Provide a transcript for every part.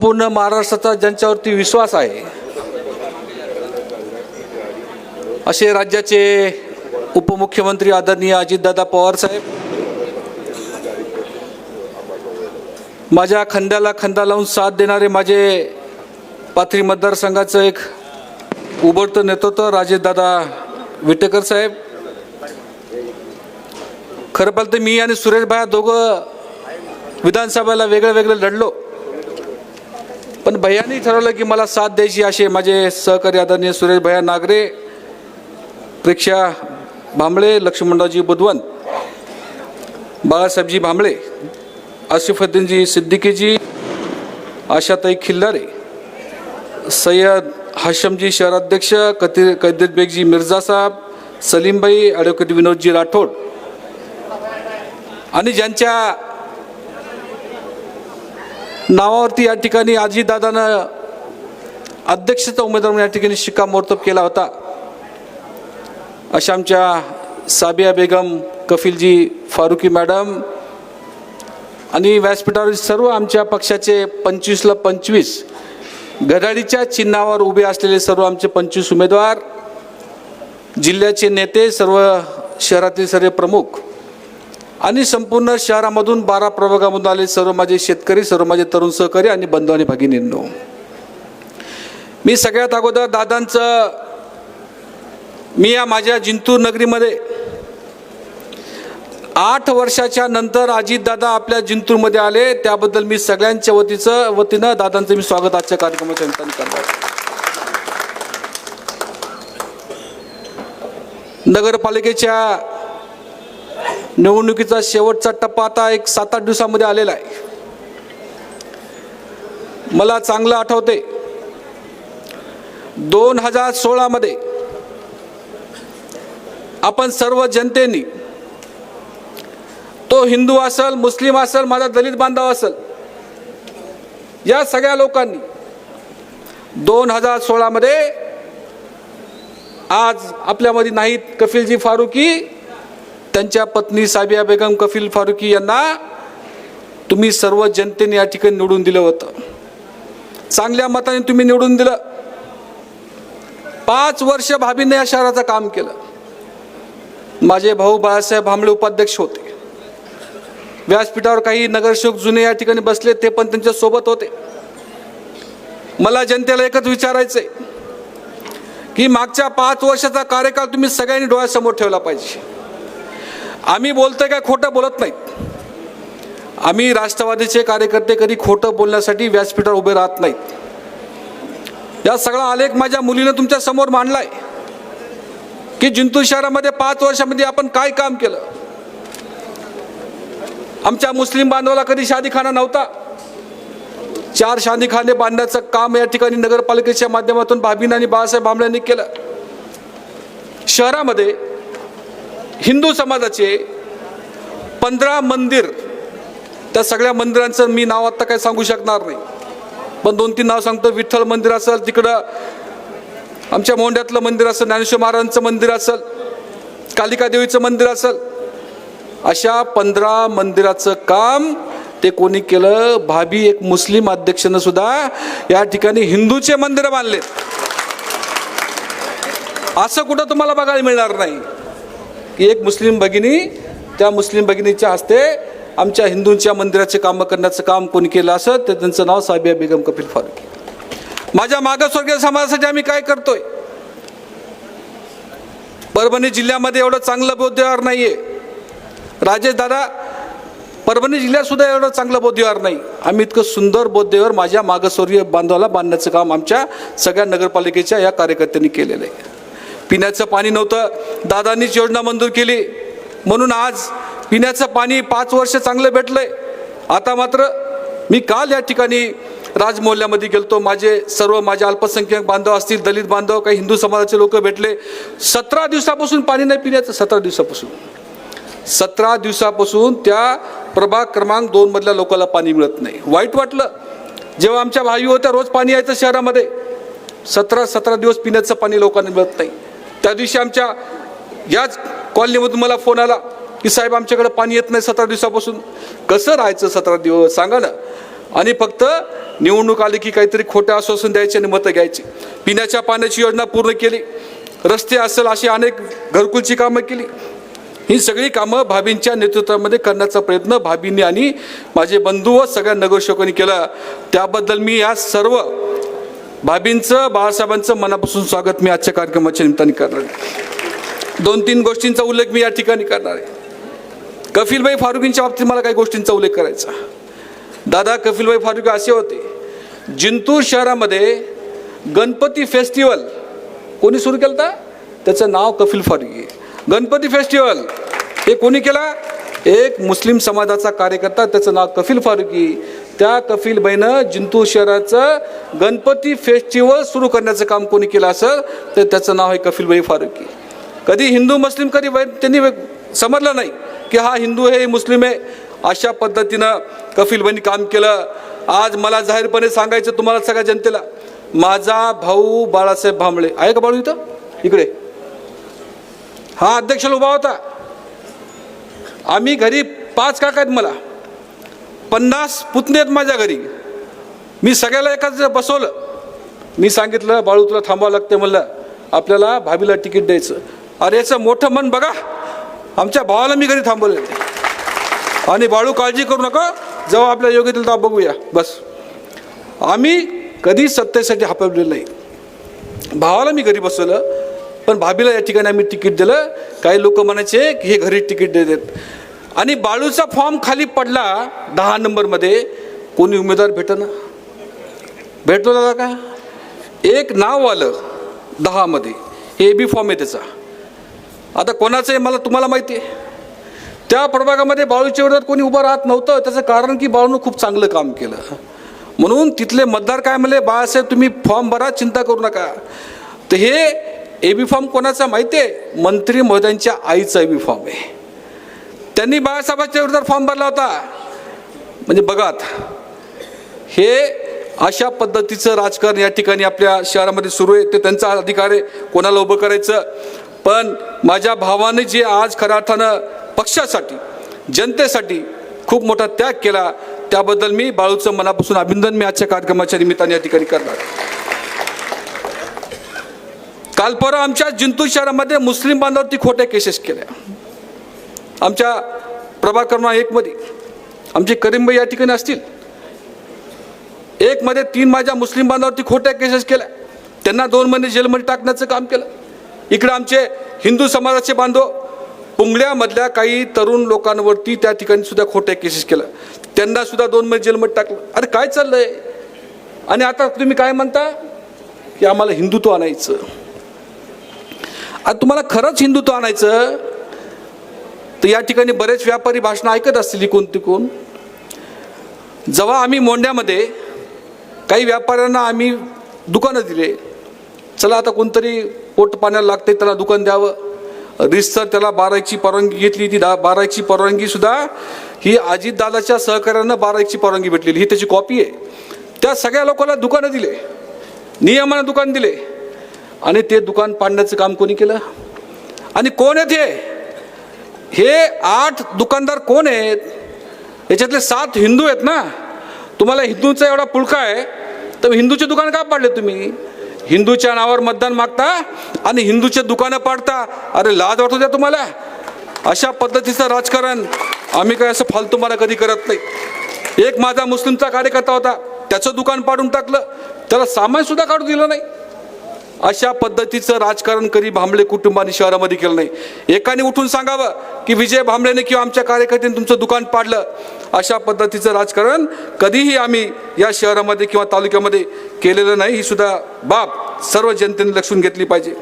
पूर्ण महाराष्ट्राचा ज्यांच्यावरती विश्वास आहे असे राज्याचे उपमुख्यमंत्री आदरणीय अजितदादा पवार साहेब माझ्या खंद्याला खंदा लावून साथ देणारे माझे पाथरी मतदारसंघाचं एक उबडतं नेतृत्व राजेशदादा विटेकर साहेब खरं पाहिलं तर मी आणि सुरेश भाया दोघं विधानसभेला वेगळं वेगळं लढलो. पण भैयानी ठरवलं की मला साथ द्यायची असे माझे सहकारी आदरणीय सुरेश भैया नागरे प्रेक्षा भांबळे लक्ष्मणरावजी बुधवंत बाळासाहेबजी भांबळे आसिफुद्दीनजी सिद्दीकीजी आशाताई खिल्लारे सय्यद हाशमजी शहराध्यक्ष कती कैदीर बेगजी मिर्झासाहेब सलीमबाई ॲडव्होकेट विनोदजी राठोड आणि ज्यांच्या नावावरती या ठिकाणी आजीदादानं अध्यक्षाचा उमेदवार म्हणून या ठिकाणी शिक्कामोर्तब केला होता. अशा आमच्या साबिया बेगम कफिलजी फारुकी मॅडम आणि व्यासपीठावरील सर्व आमच्या पक्षाचे पंचवीसला पंचवीस घड्याळीच्या चिन्हावर उभे असलेले सर्व आमचे पंचवीस उमेदवार जिल्ह्याचे नेते सर्व शहरातील सर्व प्रमुख आणि संपूर्ण शहरामधून बारा प्रभागामधून आले सर्व माझे शेतकरी सर्व माझे तरुण सहकारी आणि बंधू आणि भगिनींनो. मी सगळ्यात अगोदर दादांचं मी या माझ्या जिंतूर नगरीमध्ये आठ वर्षाच्या नंतर अजितदादा आपल्या जिंतूरमध्ये आले. त्याबद्दल मी सगळ्यांच्या वतीचं वतीनं दादांचं मी स्वागत आजच्या कार्यक्रमाच्या निमित्ताने करणार नगरपालिकेच्या निवडणुकीचा शेवटचा टप्पा आता एक सात आठ दिवसामध्ये आलेला आहे. मला चांगलं आठवते दोन हजार सोळामध्ये आपण सर्व जनतेनी तो हिंदू असेल मुस्लिम असेल माझा दलित बांधव असेल या सगळ्या लोकांनी दोन हजार सोळामध्ये आज आपल्यामध्ये नाहीत कफिलजी फारुकी त्यांच्या पत्नी साबिया बेगम कफिल फारुकी यांना तुम्ही सर्व जनतेने या ठिकाणी निवडून दिलं होतं. चांगल्या मताने तुम्ही निवडून दिलं. पाच वर्ष भाभीने या शहराचं काम केलं. माझे भाऊ बाळासाहेब भांबळे उपाध्यक्ष होते. व्यासपीठावर काही नगरसेवक जुने या ठिकाणी बसले ते पण त्यांच्यासोबत होते. मला जनतेला एकच विचारायचंय की मागच्या पाच वर्षाचा कार्यकाळ तुम्ही सगळ्यांनी डोळ्यासमोर ठेवला पाहिजे. आम्ही बोलतोय काय खोटं बोलत नाहीत. आम्ही राष्ट्रवादीचे कार्यकर्ते कधी खोटं बोलण्यासाठी व्यासपीठावर उभे राहत नाहीत. या सगळा आलेख माझ्या मुलीनं तुमच्यासमोर मांडलाय. की जिंतूर शहरामध्ये पाच वर्षामध्ये आपण काय काम केलं? आमच्या मुस्लिम बांधवाला कधी शादीखाना नव्हता. चार शादीखाने बांधण्याचं काम या ठिकाणी नगरपालिकेच्या माध्यमातून भाभीन आणि बाळासाहेब भांबळ्यांनी केलं. शहरामध्ये हिंदू समाजाचे पंधरा मंदिर त्या सगळ्या मंदिरांचं मी नाव आत्ता काही सांगू शकणार नाही. पण दोन तीन नाव सांगतो. विठ्ठल मंदिर असेल तिकडं आमच्या मोंड्यातलं मंदिर असेल ज्ञानेश्वर महाराजांचं मंदिर असेल कालिका देवीचं मंदिर असेल. अशा पंधरा मंदिराचं काम ते कोणी केलं? भाभी एक मुस्लिम अध्यक्षनं सुद्धा या ठिकाणी हिंदूचे मंदिर बांधलेत. असं कुठं तुम्हाला बघायला मिळणार नाही. की एक मुस्लिम भगिनी त्या मुस्लिम भगिनीच्या हस्ते आमच्या हिंदूंच्या मंदिराचे कामं करण्याचं काम कोणी केलं असं ते त्यांचं नाव साबिया बेगम कपिल फारुकी. माझ्या मागासवर्गीय समाजासाठी आम्ही काय करतोय? परभणी जिल्ह्यामध्ये एवढं चांगलं बौद्धविहार नाहीये. राजेश दादा परभणी जिल्ह्यात सुद्धा एवढं चांगलं बौद्धविहार नाही. आम्ही इतकं सुंदर बौद्धविहार माझ्या मागासवर्गीय बांधवाला बांधण्याचं काम आमच्या सगळ्या नगरपालिकेच्या या कार्यकर्त्यांनी केलेलं आहे. पिण्याचं पाणी नव्हतं. दादांनीच योजना मंजूर केली. म्हणून आज पिण्याचं पाणी पाच वर्ष चांगलं भेटलंय. आता मात्र मी काल या ठिकाणी राजमोहल्ल्यामध्ये गेलतो. माझे सर्व माझे अल्पसंख्याक बांधव असतील दलित बांधव काही हिंदू समाजाचे लोक भेटले. सतरा दिवसापासून पाणी नाही पिण्याचं. सतरा दिवसापासून. सतरा दिवसापासून त्या प्रभाग क्रमांक दोनमधल्या लोकांना पाणी मिळत नाही. वाईट वाटलं. जेव्हा आमच्या भावी होत्या रोज पाणी यायचं शहरामध्ये. सतरा सतरा दिवस पिण्याचं पाणी लोकांना मिळत नाही. त्या दिवशी आमच्या याच कॉलनीमधून मला फोन आला की साहेब आमच्याकडे पाणी येत नाही सतरा दिवसापासून. कसं राहायचं सतरा दिवस? सांगा ना. आणि फक्त निवडणूक आली की काहीतरी खोटं आश्वासन द्यायचे आणि मतं घ्यायची. पिण्याच्या पाण्याची योजना पूर्ण केली. रस्ते असेल अशी अनेक घरकुलची कामं केली. ही सगळी कामं भाभींच्या नेतृत्वामध्ये करण्याचा प्रयत्न भाभींनी आणि माझे बंधू व सगळ्या नगरसेवकांनी केला. त्याबद्दल मी या सर्व भाभींचं बाळासाहेबांचं मनापासून स्वागत मी आजच्या कार्यक्रमाच्या निमित्ताने करणार आहे. दोन तीन गोष्टींचा उल्लेख मी या ठिकाणी करणार आहे. कफीलबाई फारुकींच्या बाबतीत मला काही गोष्टींचा उल्लेख करायचा. दादा कफीलबाई फारुकी असे होते जिंतूर शहरामध्ये गणपती फेस्टिवल कोणी सुरू केलं होता त्याचं नाव कफिल फारुकी गणपती फेस्टिवल हे कोणी केला? एक मुस्लिम समाजाचा कार्यकर्ता त्याचं नाव कफिल फारुकी. त्या कफीलबाईनं जिंतूर शहराचं गणपती फेस्टिवल सुरू करण्याचं काम कोणी केलं असेल तर त्याचं नाव आहे कफीलबाई फारुकी. कधी हिंदू मुस्लिम कधी त्यांनी समजलं नाही की हा हिंदू आहे मुस्लिम आहे. अशा पद्धतीनं कफीलबाईंनी काम केलं. आज मला जाहीरपणे सांगायचं तुम्हाला सगळ्या जनतेला माझा भाऊ बाळासाहेब भांबळे आहे का बाळू इथं? इकडे. हा अध्यक्षाला उभा होता. आम्ही घरी पाच काका आहेत मला. पन्नास पुतणे आहेत माझ्या घरी. मी सगळ्याला एकाच बसवलं. मी सांगितलं बाळू तुला थांबावं लागते म्हणलं आपल्याला भाभीला तिकीट द्यायचं. अरे याचं मोठं मन बघा. आमच्या भावाला मी घरी थांबवलं आणि बाळू काळजी करू नका. जेव्हा आपल्या योग्य येतील तेव्हा बघूया. बस. आम्ही कधी सत्तेसाठी हापवलेलं नाही. भावाला मी घरी बसवलं पण भाभीला या ठिकाणी आम्ही तिकीट दिलं. काही लोक म्हणायचे की हे घरी तिकीट देतात. आणि बाळूचा फॉर्म खाली पडला दहा नंबरमध्ये कोणी उमेदवार भेटना? भेटतो दादा का? एक नाव आलं दहामध्ये ए बी फॉर्म आहे त्याचा. आता कोणाचं आहे मला तुम्हाला माहिती आहे? त्या प्रभागामध्ये बाळूच्या विरोधात कोणी उभं राहत नव्हतं त्याचं कारण की बाळूनं खूप चांगलं काम केलं. म्हणून तिथले मतदार काय म्हणले बाळासाहेब तुम्ही फॉर्म भरा चिंता करू नका. तर हे ए बी फॉर्म कोणाचा माहिती आहे? मंत्री महोदयांच्या आईचा ए बी फॉर्म आहे. त्यांनी बाळासाहेबांच्या विरोधात फॉर्म भरला होता. म्हणजे बघात हे अशा पद्धतीचं राजकारण या ठिकाणी आपल्या शहरामध्ये सुरू आहे. ते त्यांचा अधिकार आहे. कोणाला उभं करायचं? पण माझ्या भावाने जे आज खऱ्या अर्थानं पक्षासाठी जनतेसाठी खूप मोठा त्याग केला त्याबद्दल मी बाळूचं मनापासून अभिनंदन मी आजच्या कार्यक्रमाच्या निमित्ताने या ठिकाणी करणार काल परवा आमच्या जिंतूर शहरामध्ये मुस्लिम बांधवावरती खोट्या केसेस केल्या. आमच्या प्रभाग क्रमांक एकमध्ये आमचे करीमबाई या ठिकाणी असतील. एकमध्ये तीन माझ्या मुस्लिम बांधवावरती खोट्या केसेस केल्या. त्यांना दोन महिने जेलमध्ये टाकण्याचं काम केलं. इकडे आमचे हिंदू समाजाचे बांधव पुंगड्यामधल्या काही तरुण लोकांवरती त्या ठिकाणी सुद्धा खोट्या केसेस केल्या. त्यांना सुद्धा दोन महिने जेलमध्ये टाकलं. अरे काय चाललंय? आणि आता तुम्ही काय म्हणता? की आम्हाला हिंदुत्व आणायचं. आता तुम्हाला खरंच हिंदुत्व आणायचं? तर या ठिकाणी बरेच व्यापारी भाषणं ऐकत असतील कोण तिकून. जेव्हा आम्ही मोंड्यामध्ये काही व्यापाऱ्यांना आम्ही दुकानं दिले चला आता कोणतरी पोट पाण्याला लागते त्याला दुकान द्यावं. रिसर त्याला बारायची परवानगी घेतली ती दा बारायची परवानगी सुद्धा ही अजितदादाच्या सहकार्यानं बारायची परवानगी भेटलेली. ही त्याची कॉपी आहे. त्या सगळ्या लोकांना दुकानं दिले नियमानं दुकान दिले. आणि ते दुकान पाडण्याचं काम कोणी केलं? आणि कोण आहे हे? हे आठ दुकानदार कोण आहेत? याच्यातले सात हिंदू आहेत ना? तुम्हाला हिंदूंचा एवढा पुळका आहे तर हिंदूचे दुकान का पाडले तुम्ही? हिंदूच्या नावावर मतदान मागता आणि हिंदूचे दुकानं पाडता. अरे लाज वाटू द्या तुम्हाला. अशा पद्धतीचं राजकारण आम्ही काय असं फालतू मला कधी करत नाही. एक माझा मुस्लिमचा कार्यकर्ता होता त्याचं दुकान पाडून टाकलं. त्याला सामान सुद्धा काढून दिलं नाही. अशा पद्धतीचं राजकारण कधी भांबळे कुटुंबाने शहरामध्ये केलं नाही. एकाने उठून सांगावं की विजय भांबळेने किंवा आमच्या कार्यकर्त्यांनी तुमचं दुकान पाडलं. अशा पद्धतीचं राजकारण कधीही आम्ही या शहरामध्ये किंवा तालुक्यामध्ये केलेलं नाही. ही सुद्धा बाब सर्व जनतेने लक्षून घेतली पाहिजे.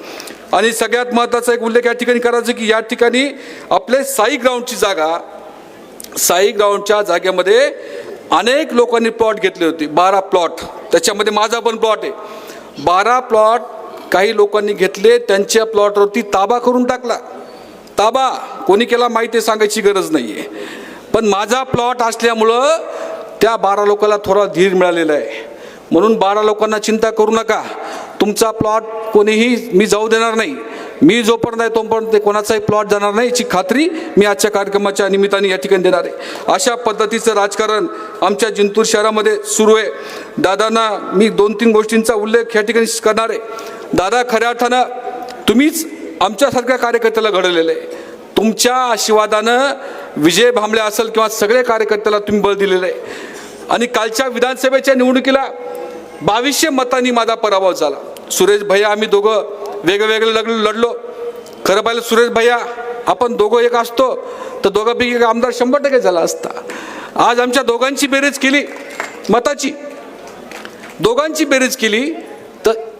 आणि सगळ्यात महत्त्वाचा एक उल्लेख या ठिकाणी करायचा की या ठिकाणी आपले साई ग्राउंडची जागा साई ग्राउंडच्या जागेमध्ये अनेक लोकांनी प्लॉट घेतले होते. बारा प्लॉट. त्याच्यामध्ये माझा पण प्लॉट आहे. बारा प्लॉट काही लोकांनी घेतले त्यांच्या प्लॉटवरती ताबा करून टाकला. ताबा कोणी केला माहिती सांगायची गरज नाही आहे पण माझा प्लॉट असल्यामुळं त्या बारा लोकांना थोडा धीर मिळालेला आहे. म्हणून बारा लोकांना चिंता करू नका. तुमचा प्लॉट कोणीही मी जाऊ देणार नाही. मी जोपर्यंत आहे तोपर्यंत ते कोणाचाही प्लॉट जाणार नाही याची खात्री मी आजच्या कार्यक्रमाच्या निमित्ताने या ठिकाणी देणार आहे. अशा पद्धतीचं राजकारण आमच्या जिंतूर शहरामध्ये सुरू आहे. दादांना मी दोन तीन गोष्टींचा उल्लेख या ठिकाणी करणार आहे. दादा खऱ्या अर्थानं तुम्हीच आमच्यासारख्या कार्यकर्त्याला घडवलेलं आहे. तुमच्या आशीर्वादानं विजय भांबळे असेल किंवा सगळे कार्यकर्त्याला तुम्ही बळ दिलेलं आहे. आणि कालच्या विधानसभेच्या निवडणुकीला बावीसशे मतांनी माझा पराभव झाला. सुरेश भैया आम्ही दोघं वेगवेगळे लग लढलो. खरं पाहिलं सुरेश भैया आपण दोघं एक असतो तर दोघांपैकी एक आमदार शंभर टक्के झाला असता. आज आमच्या दोघांची बेरीज केली मताची. दोघांची बेरीज केली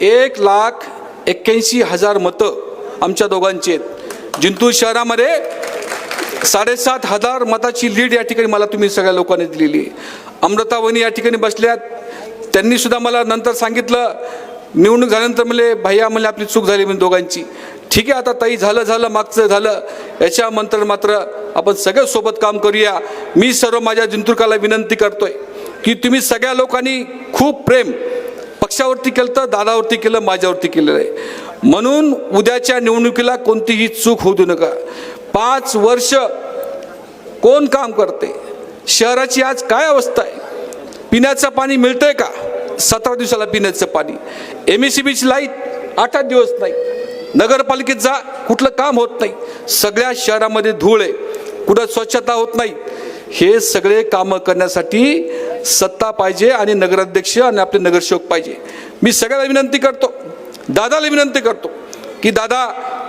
एक लाख एक्क्याऐंशी हजार मतं आमच्या दोघांची आहेत. जिंतूर शहरामध्ये साडेसात हजार मताची लीड या ठिकाणी मला तुम्ही सगळ्या लोकांनी दिलेली अमृतावनी या ठिकाणी बसल्यात. त्यांनी सुद्धा मला नंतर सांगितलं निवडणूक झाल्यानंतर म्हणजे भैया म्हणजे आपली चूक झाली म्हणजे दोघांची. ठीक आहे आता ताई झालं झालं मागचं झालं. याच्या मंत्र मात्र आपण सगळे सोबत काम करूया. मी सर्व माझ्या जिंतूरकाला विनंती करतोय की तुम्ही सगळ्या लोकांनी खूप प्रेम पक्षावरती केलं तर दादावरती केलं माझ्यावरती केलेलं आहे. म्हणून उद्याच्या निवडणुकीला कोणतीही चूक होऊ देऊ नका. पाच वर्ष कोण काम करते? शहराची आज काय अवस्था आहे? पिण्याचं पाणी मिळतंय का? सतरा दिवसाला पिण्याचं पाणी. एम एस सी बीची लाइट आठ आठ दिवस नाही. नगरपालिकेत जा कुठलं काम होत नाही. सगळ्या शहरामध्ये धूळ आहे. कुठं स्वच्छता होत नाही. हे सगळे कामं करण्यासाठी सत्ता पाहिजे आणि नगराध्यक्ष आणि आपले नगरसेवक पाहिजे. मी सगळ्याला विनंती करतो दादाला विनंती करतो की दादा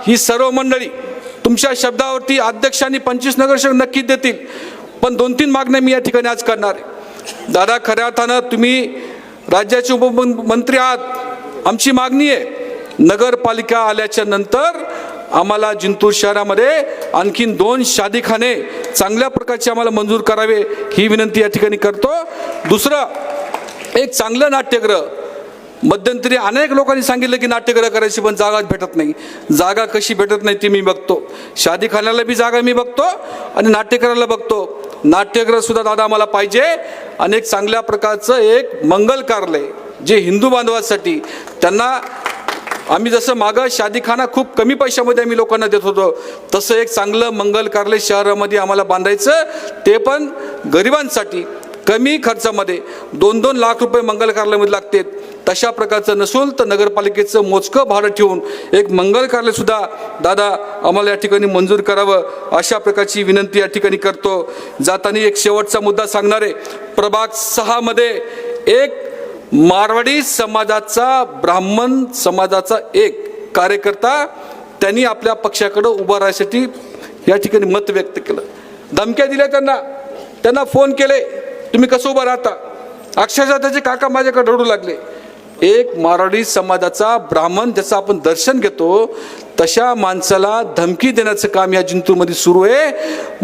ही सर्व मंडळी तुमच्या शब्दावरती अध्यक्ष आणि पंचवीस नगरसेवक नक्कीच देतील पण दोन तीन मागण्या मी या ठिकाणी आज करणार आहे. दादा खऱ्या अर्थानं तुम्ही राज्याचे उपमंत्री आहात आमची मागणी आहे नगरपालिका आल्याच्यानंतर आम्हाला जिंतूर शहरामध्ये आणखीन दोन शादीखाने चांगल्या प्रकारचे आम्हाला मंजूर करावे ही विनंती या ठिकाणी करतो. दुसरं एक चांगलं नाट्यगृह मध्यंतरी अनेक लोकांनी सांगितलं की नाट्यगृह करायची पण जागाच भेटत नाही. जागा कशी भेटत नाही ती मी बघतो. शादीखान्याला बी जागा मी बघतो आणि नाट्यगृहाला बघतो. नाट्यग्रहसुद्धा दादा आम्हाला पाहिजे. आणि एक चांगल्या प्रकारचं एक मंगल कार्यालय जे हिंदू बांधवासाठी त्यांना आम्ही जसं मागं शादीखाना खूप कमी पैशामध्ये आम्ही लोकांना देत होतो तसं एक चांगलं मंगल कार्यालय शहरामध्ये आम्हाला बांधायचं ते पण गरिबांसाठी कमी खर्चामध्ये. दोन दोन लाख रुपये मंगल कार्यालयामध्ये लागतात. तशा प्रकारचं नसून तर नगरपालिकेचं मोजकं भाडं ठेवून एक मंगल कार्यालयसुद्धा दादा आम्हाला या ठिकाणी मंजूर करावं अशा प्रकारची विनंती या ठिकाणी करतो. जाताना एक शेवटचा मुद्दा सांगणार आहे प्रभाग सहामध्ये एक मारवाडी समाजाचा ब्राह्मण समाजाचा एक कार्यकर्ता त्यांनी आपल्या पक्षाकडं उभं राहण्यासाठी या ठिकाणी मत व्यक्त केलं. धमक्या दिल्या त्यांना. त्यांना फोन केले तुम्ही कसं उभं राहता? अक्षरशः त्याचे काका माझ्याकडे रडू लागले. एक मारवाडी समाजाचा ब्राह्मण ज्याचं आपण दर्शन घेतो तशा माणसाला धमकी देण्याचं काम या जिंतूरमध्ये सुरू आहे.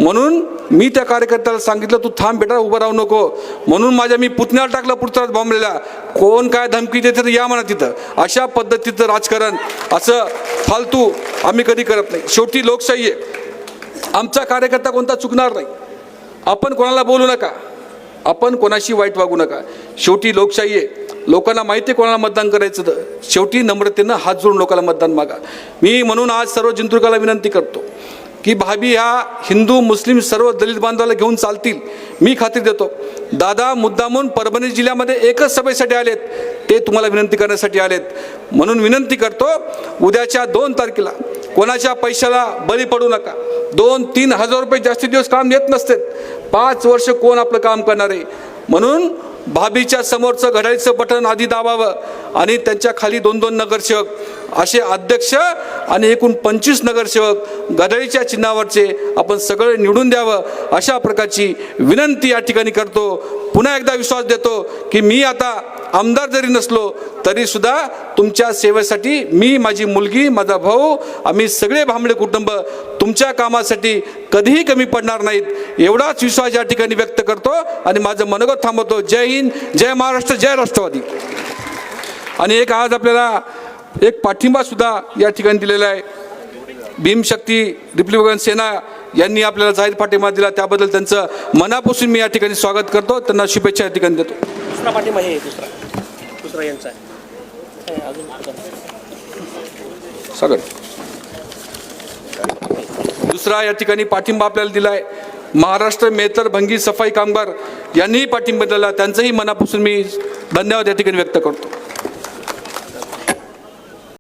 म्हणून मी त्या कार्यकर्त्याला सांगितलं तू थांब बेटा उभं राहू नको. म्हणून माझ्या मी पुतण्याला टाकला पुतळ्यात बॉम्बलेला कोण काय धमकी देते तर या म्हणा तिथं. अशा पद्धतीचं राजकारण असं फालतू आम्ही कधी करत नाही. शेवटी लोकशाही आहे. आमचा कार्यकर्ता कोणता चुकणार नाही. आपण कोणाला बोलू नका. आपण कोणाशी वाईट वागू नका. शेवटी लोकशाही आहे. लोकांना माहिती आहे कोणाला मतदान करायचं तर. शेवटी नम्रतेनं हात जोडून लोकांना मतदान मागा. मी म्हणून आज सर्व जिंतूरकाला विनंती करतो की भाभी ह्या हिंदू मुस्लिम सर्व दलित बांधवाला घेऊन चालतील. मी खात्री देतो दादा मुद्दामून परभणी जिल्ह्यामध्ये एकच सभेसाठी आलेत. ते तुम्हाला विनंती करण्यासाठी आलेत. म्हणून विनंती करतो उद्याच्या दोन तारखेला कोणाच्या पैशाला बळी पडू नका. दोन तीन हजार रुपये जास्तीत दिवस काम येत नसते पाच वर्ष कोण आपलं काम करणार आहे? म्हणून भाभीच्या समोरचं घड्याळीचं बटन आधी दाबावं आणि त्यांच्या खाली दोन दोन नगरसेवक असे अध्यक्ष आणि एकूण पंचवीस नगरसेवक घड्याळीच्या चिन्हावरचे आपण सगळे निवडून द्यावं अशा प्रकारची विनंती या ठिकाणी करतो. पुन्हा एकदा विश्वास देतो की मी आता आमदार जरी नसलो तरी सुद्धा तुमच्या सेवेसाठी मी माझी मुलगी माझा भाऊ आम्ही सगळे भांबळे कुटुंब तुमच्या कामासाठी कधीही कमी पडणार नाहीत. एवढाच विश्वास या ठिकाणी व्यक्त करतो आणि माझं मनोगत थांबवतो. जय हिंद जय महाराष्ट्र जय राष्ट्रवादी. आणि एक आज आपल्याला एक पाठिंबा सुद्धा या ठिकाणी दिलेला आहे. भीमशक्ती रिपब्लिकन सेना यांनी आपल्याला जाहीर पाठिंबा दिला. त्याबद्दल त्यांचं मनापासून मी या ठिकाणी स्वागत करतो. त्यांना शुभेच्छा या ठिकाणी देतो. दुसरा पाठिंबा हे दुसरा. दुसरा यांचा आहे. अजून सगळं दुसरा या ठिकाणी पाठिंबा आपल्याला दिला आहे महाराष्ट्र मेतर भंगी सफाई कामगार यांनीही पाठिंबा दिला त्यांचंही मनापासून मी धन्यवाद या ठिकाणी व्यक्त करतो.